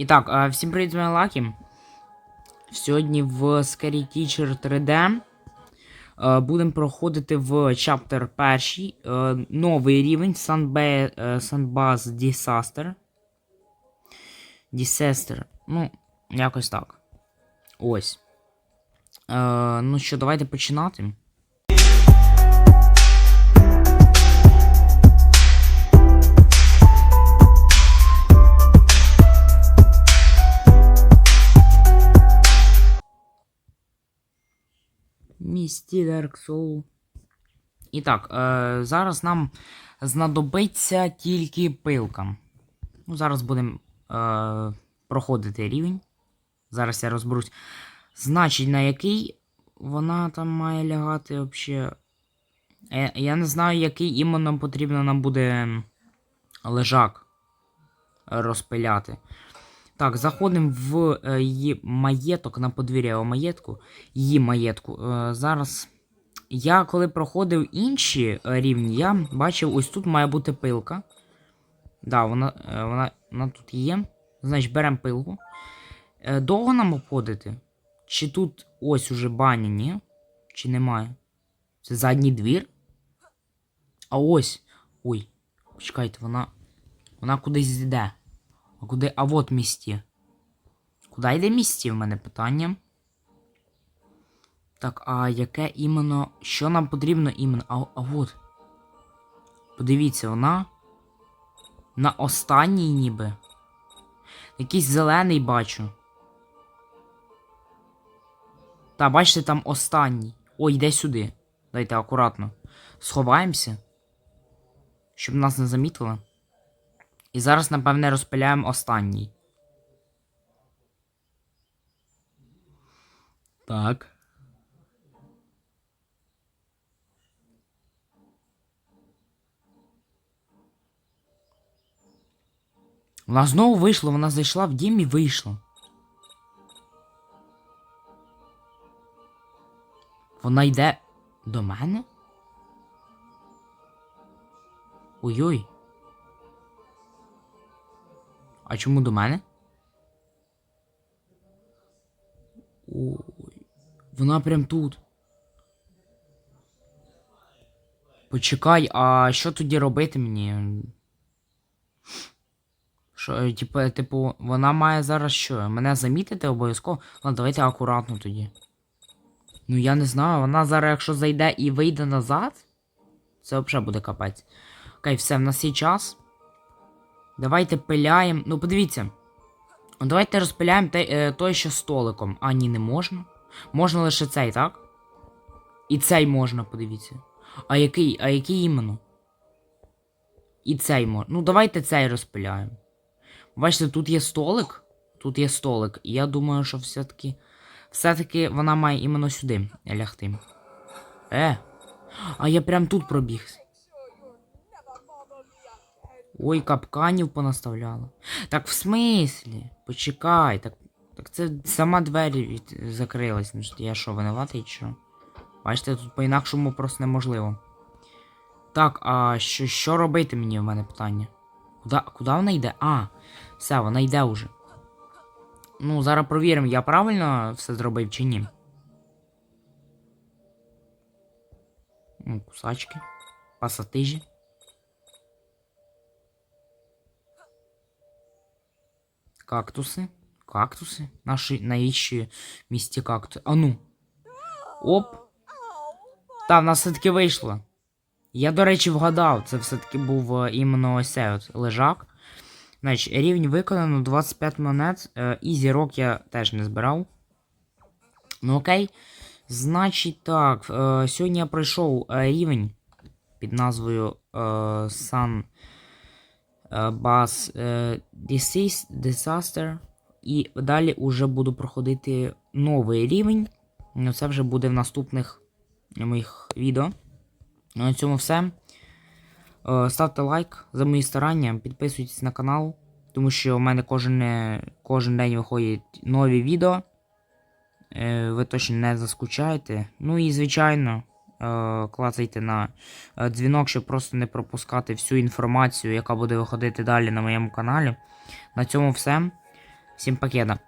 І так, е, всім привіт, з вами Лакі. Сьогодні в Scary Teacher 3D е, будемо проходити в Chapter 1 е, новий рівень Sunba- Sunbuzz Disaster. Disaster. Ну, якось так. Ось. Е, ну що, давайте починати. Місті Dark Soul. І так, е, зараз нам знадобиться тільки пилка. Ну, зараз будемо е, проходити рівень. Зараз я розберусь. Значить, на який вона там має лягати взагалі. Е, я не знаю, який іменно потрібно нам буде лежак розпиляти. Так, заходимо в е, її маєток на подвір'я у маєтку. Її маєтку. Е, зараз. Я коли проходив інші е, рівні, я бачив, ось тут має бути пилка. Да, вона, вона, вона тут є. Значить, беремо пилку. Довго нам обходити? Чи тут ось уже баня, ні? Чи немає? Це задній двір? А ось. Ой, почекайте, вона. Вона кудись йде. А куди? А от місті. Куди йде місті? В мене питання. Так, а яке іменно. Що нам потрібно іменно? А, а от. Подивіться, вона. На останній ніби. Якийсь зелений бачу. Та, бачите, там останній. Ой, йде сюди. Дайте акуратно. Сховаємося. Щоб нас не замітили. І зараз, напевне, розпиляємо останній. Так. Вона знову вийшла, вона зайшла в дім і вийшла. Вона йде до мене? Ой-ой. А чому до мене? Ой. Вона прям тут. Почекай, а що тоді робити мені? Що, е, типу, типу, вона має зараз що? Мене замітити обов'язково? Ладно, давайте акуратно тоді. Ну я не знаю, вона зараз, якщо зайде і вийде назад, це взагалі буде капець. Окей, все, в нас є час. Давайте пиляємо. Ну, подивіться. Давайте розпиляємо те, е, той, що столиком. А, ні, не можна. Можна лише цей, так? І цей можна, подивіться. А який? А який іменно? І цей можна. Ну, давайте цей розпиляємо. Бачите, тут є столик. Тут є столик. І я думаю, що все-таки. Все-таки вона має іменно сюди лягти. Е. А я прям тут пробігся. Ой, капканів понаставляла. Так в смислі? Почекай, так. Так це сама двері від... закрилась. Ну, Я що, винуватий чи що? Бачите, тут по-інакшому просто неможливо. Так, а що, що робити мені в мене питання? Куда, куди вона йде? А, все, вона йде уже. Ну, зараз провіримо, я правильно все зробив чи ні. Ну, Кусачки. Пасатижі. Кактуси. Кактуси. Наші найвищі місті кактуси. А ну. Оп. Та, в нас все-таки вийшло. Я, до речі, вгадав. Це все-таки був е, іменно ось цей от лежак. Значить, рівень виконано 25 монет. Е, І зірок я теж не збирав. Ну окей. Значить так. е, Сьогодні я пройшов рівень під назвою е, Bass е, Disease- Disaster. І далі уже буду проходити новий рівень. Ну, Це вже буде в наступних моїх відео. Ну, на цьому все. Е, Ставте лайк за мої старання, підписуйтесь на канал, тому що в мене кожен, е, кожен день виходять нові відео. Е, Ви точно не заскучаєте. Ну і, звичайно, е, клацайте на е, дзвінок, щоб просто не пропускати всю інформацію, яка буде виходити далі на моєму каналі. На цьому все. Всім пакета.